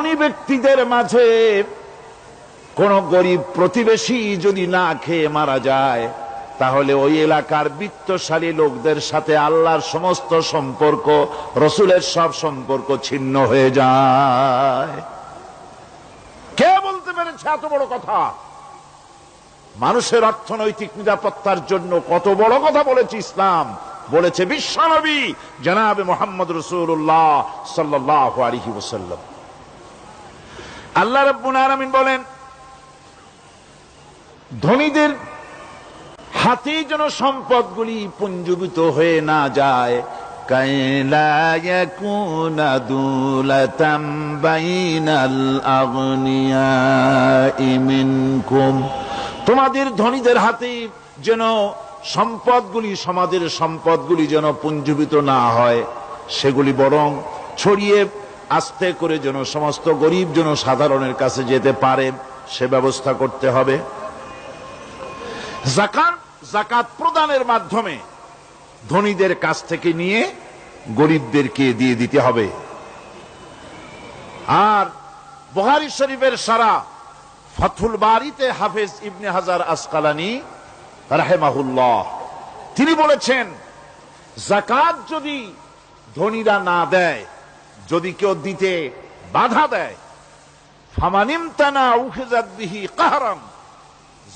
ধনী ব্যক্তিদের মাঝে কোন গরিব প্রতিবেশী যদি না খেয়ে মারা যায়, তাহলে ওই এলাকার বিত্তশালী লোকদের সাথে আল্লাহর সমস্ত সম্পর্ক, রসুলের সব সম্পর্ক ছিন্ন হয়ে যায়। কে বলতে পেরেছে এত বড় কথা? মানুষের অর্থনৈতিক নিরাপত্তার জন্য কত বড় কথা বলেছে ইসলাম। বলেছে বিশ্বনবী জনাবে মোহাম্মদ রসুল্লাহ সাল্লাহ আলহি ওসাল্লাম আল্লাহ রব্বুল আলমিন বলেন, ধনীদের হাতে যেন সম্পদগুলি পুঞ্জীবিত হয়ে না যায়। তোমাদের ধনীদের হাতে যেন সম্পদগুলি, সমাজের সম্পদগুলি যেন পুঞ্জীবিত না হয়, সেগুলি বরং ছড়িয়ে আস্তে করে যেন সমস্ত গরিব যেন সাধারণের কাছে যেতে পারে, সে ব্যবস্থা করতে হবে। জাকাত জাকাত প্রদানের মাধ্যমে ধনীদের কাছ থেকে নিয়ে গরিবদেরকে দিয়ে দিতে হবে। আর বহারি শরীফের সারা ফাথুল বাড়িতে হাফেজ ইবনে হাজার আসকালানি রাহেমাহুল্লাহ, তিনি বলেছেন, জাকাত যদি ধনীরা না দেয় যদি কেউ দিতে বাধা দেয় ফামানিম তানা উখেজাত বিহি কাহারাম।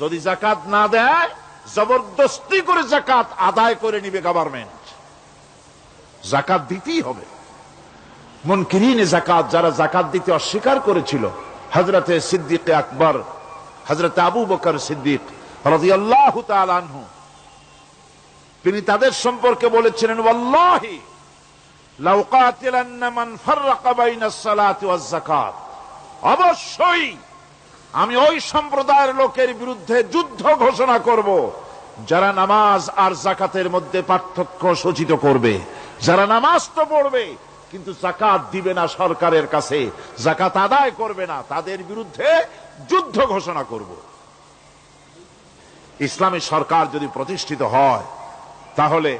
যদি জাকাত না দেয়, জবরদস্তি করে জাকাত আদায় করে নিবে গভর্নমেন্ট জাকাত দিতেই হবে। মনকিরিনে জাকাত যারা জাকাত দিতে অস্বীকার করেছিল হজরতে সিদ্দিক আকবর হজরত আবু বকর সিদ্দিক রাদিয়াল্লাহু তাআলা তিনি তাদের সম্পর্কে বলেছিলেন, ওয়াল্লাহি অবশ্যই আমি ওই সম্প্রদায়ের লোকের বিরুদ্ধে যুদ্ধ ঘোষণা করব, যারা নামাজ আর জাকাতের মধ্যে পার্থক্য সূচিত করবে। যারা নামাজ তো পড়বে, কিন্তু জাকাত দিবে না সরকারের কাছে জাকাত আদায় করবে না, তাদের বিরুদ্ধে যুদ্ধ ঘোষণা করব। ইসলামী সরকার যদি প্রতিষ্ঠিত হয়, তাহলে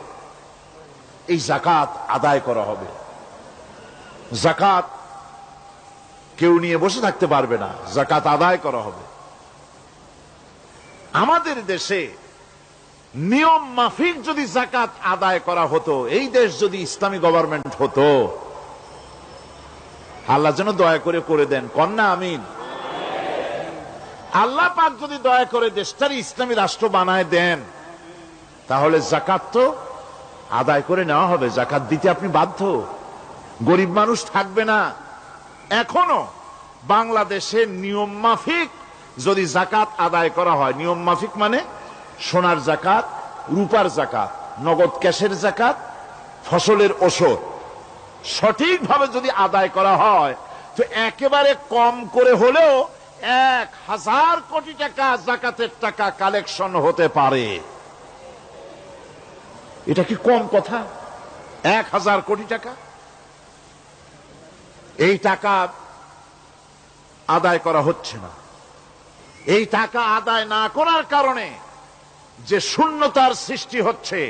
এই জাকাত আদায় করা হবে। জাকাত কেউ নিয়ে বসে থাকতে পারবে না জাকাত আদায় করা হবে। আমাদের দেশে নিয়ম মাফিক যদি জাকাত আদায় করা হতো, এই দেশ যদি ইসলামী গভর্নমেন্ট হতো, আল্লাহ যেন দয়া করে করে দেন। কন্যা, আমিন। আল্লাহ পাক যদি দয়া করে দেশটার ইসলামী রাষ্ট্র বানায় দেন, তাহলে জাকাত তো আদায় করে নেওয়া হবে, জাকাত দিতে আপনি বাধ্য। গরিব মানুষ থাকবে না। এখনও বাংলাদেশের নিয়ম মাফিক যদি জাকাত আদায় করা হয়, নিয়ম মাফিক মানে সোনার জাকাত, রূপার জাকাত, নগদ ক্যাশের জাকাত, ফসলের ওষুধ। সঠিকভাবে যদি আদায় করা হয়, তো একেবারে কম করে হলেও এক হাজার কোটি টাকা জাকাতের টাকা কালেকশন হতে পারে। এটা কি কম কথা? এক হাজার কোটি টাকা? এই টাকা আদায় করা হচ্ছে না। এই টাকা আদায় না করার কারণে যে শূন্যতার সৃষ্টি হচ্ছে,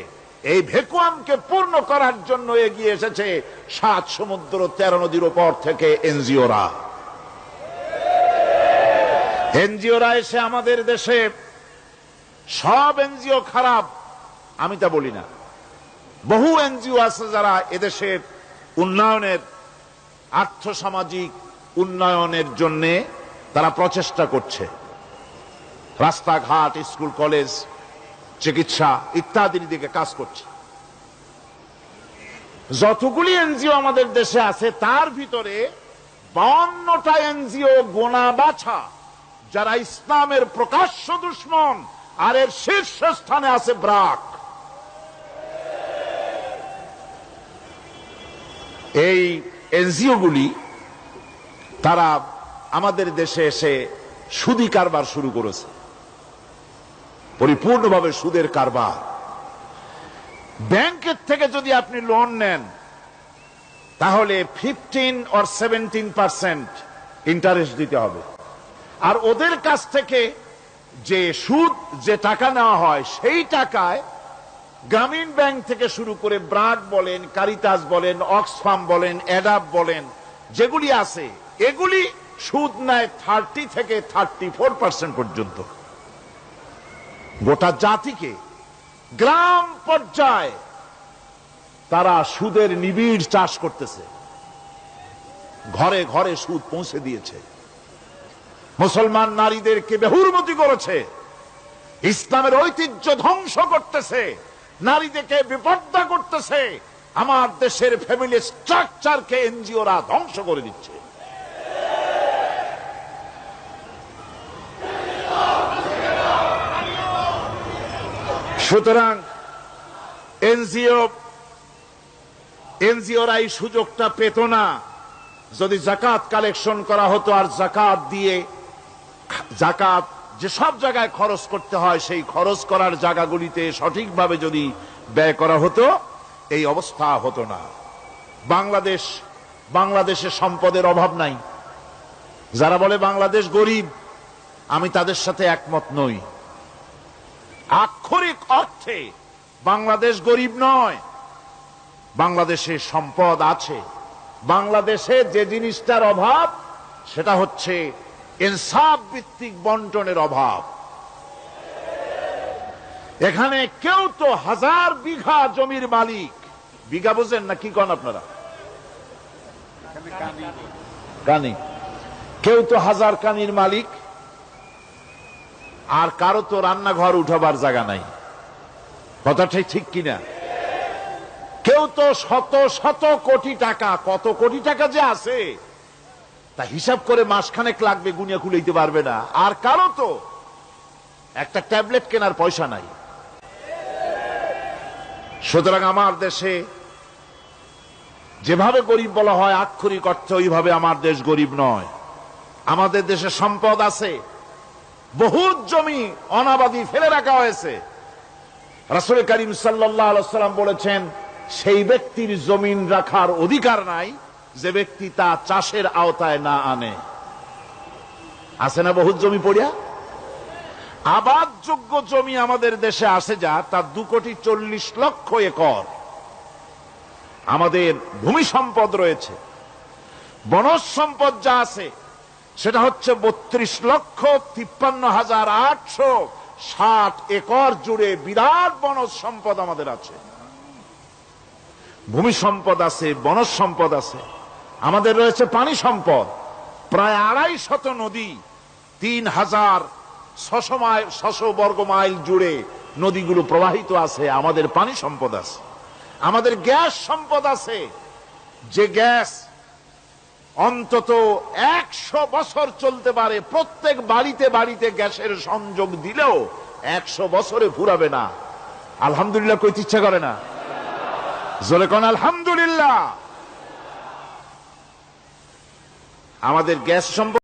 এই ভেকুয়ামকে পূর্ণ করার জন্য এগিয়ে এসেছে সাত সমুদ্র তেরো নদীর ওপর থেকে এনজিওরা। এনজিওরা এসে আমাদের দেশে সব এনজিও খারাপ, আমি তা বলি না। বহু এনজিও আছে যারা এদেশের উন্নয়নের, আর্থসামাজিক উন্নয়নের জন্য তারা প্রচেষ্টা করছে। রাস্তাঘাট, স্কুল, কলেজ, চিকিৎসা ইত্যাদির দিকে কাজ করছে। যতগুলি এনজিও আমাদের দেশে আছে, তার ভিতরে বাউন্নটা এনজিও গোনা বাছা যারা ইসলামের প্রকাশ্য দুশ্মন, আর এর শীর্ষ স্থানে আছে ব্রাক। এই এনজিওগুলি, তারা আমাদের দেশে এসে সুদি কারবার শুরু করেছে। পরিপূর্ণভাবে সুদের কারবার। ব্যাংকের থেকে যদি আপনি লোন নেন, তাহলে fifteen or seventeen percent interest দিতে হবে। আর ওদের কাছ থেকে যে সুদ, যে টাকা নেওয়া হয়, সেই টাকায় গ্রামীণ ব্যাংক থেকে শুরু করে ব্রাড বলেন, কারিতাস বলেন অক্সফার্ম বলেন অ্যাডাপ বলেন, যেগুলি আছে, এগুলি সুদ নেয় থার্টি থেকে থার্টি ফোর পার্সেন্ট পর্যন্ত। গোটা জাতিকে গ্রাম পর্যায়ে তারা সুদের নিবিড় চাষ করতেছে। ঘরে ঘরে সুদ পৌঁছে দিয়েছে। মুসলমান নারীদেরকে বেহুরমতি করেছে। ইসলামের ঐতিহ্য ধ্বংস করতেছে। নারীদেরকে বিপর্দা করতেছে, আমার দেশের ফ্যামিলি স্ট্রাকচারকে এনজিওরা ধ্বংস করে দিচ্ছে। সুতরাং এনজিও, এনজিওরা এই সুযোগটা পেত না। যদি জাকাত কালেকশন করা হতো আর জাকাত দিয়ে, জাকাত যে সব জায়গায় খরচ করতে হয়, সেই খরচ করার জায়গাগুলিতে সঠিকভাবে যদি ব্যয় করা হতো, এই অবস্থা হতো না। বাংলাদেশ বাংলাদেশে সম্পদের অভাব নাই। যারা বলে বাংলাদেশ গরিব, আমি তাদের সাথে একমত নই। আক্ষরিক অর্থে, বাংলাদেশ গরিব নয়, বাংলাদেশে সম্পদ আছে। বাংলাদেশে যে জিনিসটার অভাব, সেটা হচ্ছে ইনসাফ ভিত্তিক বন্টনের অভাব। এখানে কেউ তো হাজার বিঘা জমির মালিক। বিঘা বুঝেন না, কি কন আপনারা? কানি। কেউ তো হাজার কানির মালিক, আর কারও তো রান্নাঘর উঠাবার জায়গা নাই। কথাটাই ঠিক কিনা কেউ তো শত শত কোটি টাকা, কত কোটি টাকা যে আছে তা হিসাব করে মাসখানেক লাগবে, গুনিয়া খুলাইতে পারবে না। আর কারও তো? একটা ট্যাবলেট কেনার পয়সা নাই। সুতরাং আমার দেশে যেভাবে গরিব বলা হয়, আক্ষরিক অর্থে ওইভাবে আমার দেশ গরিব নয়। আমাদের দেশে সম্পদ আছে। বহুত জমি অনাবাদি ফেলে রাখা হয়েছে। রাসুল করিম সাল্লাম বলেছেন, সেই ব্যক্তির জমিন রাখার অধিকার নাই। যে ব্যক্তি তা চাষের আওতায় না আনে। আছে না বহুত জমি পড়িয়া? আবাদযোগ্য জমি আমাদের দেশে আসে যা তার দু কোটি চল্লিশ লক্ষ একর। আমাদের ভূমি সম্পদ রয়েছে। বনজ সম্পদ যা আছে, সেটা হচ্ছে বত্রিশ লক্ষ তিপ্পান্ন হাজার আটশো ষাট একর জুড়ে বিরাট বনজ সম্পদ আমাদের আছে। ভূমি সম্পদ আছে, বনজ সম্পদ আছে। আমাদের রয়েছে পানি সম্পদ। প্রায় আড়াই শত নদী, তিন হাজার ছশো বর্গ মাইল জুড়ে নদীগুলো প্রবাহিত আছে, আমাদের পানি সম্পদ আছে। আমাদের গ্যাস সম্পদ আছে। যে গ্যাস অন্তত একশো বছর চলতে পারে, প্রত্যেক বাড়িতে বাড়িতে গ্যাসের সংযোগ দিলেও একশো বছরে ফুরাবে না। আলহামদুলিল্লাহ কইতে ইচ্ছা করে না। জোরে কোন, আলহামদুলিল্লাহ। আমাদের গ্যাস সম্পদ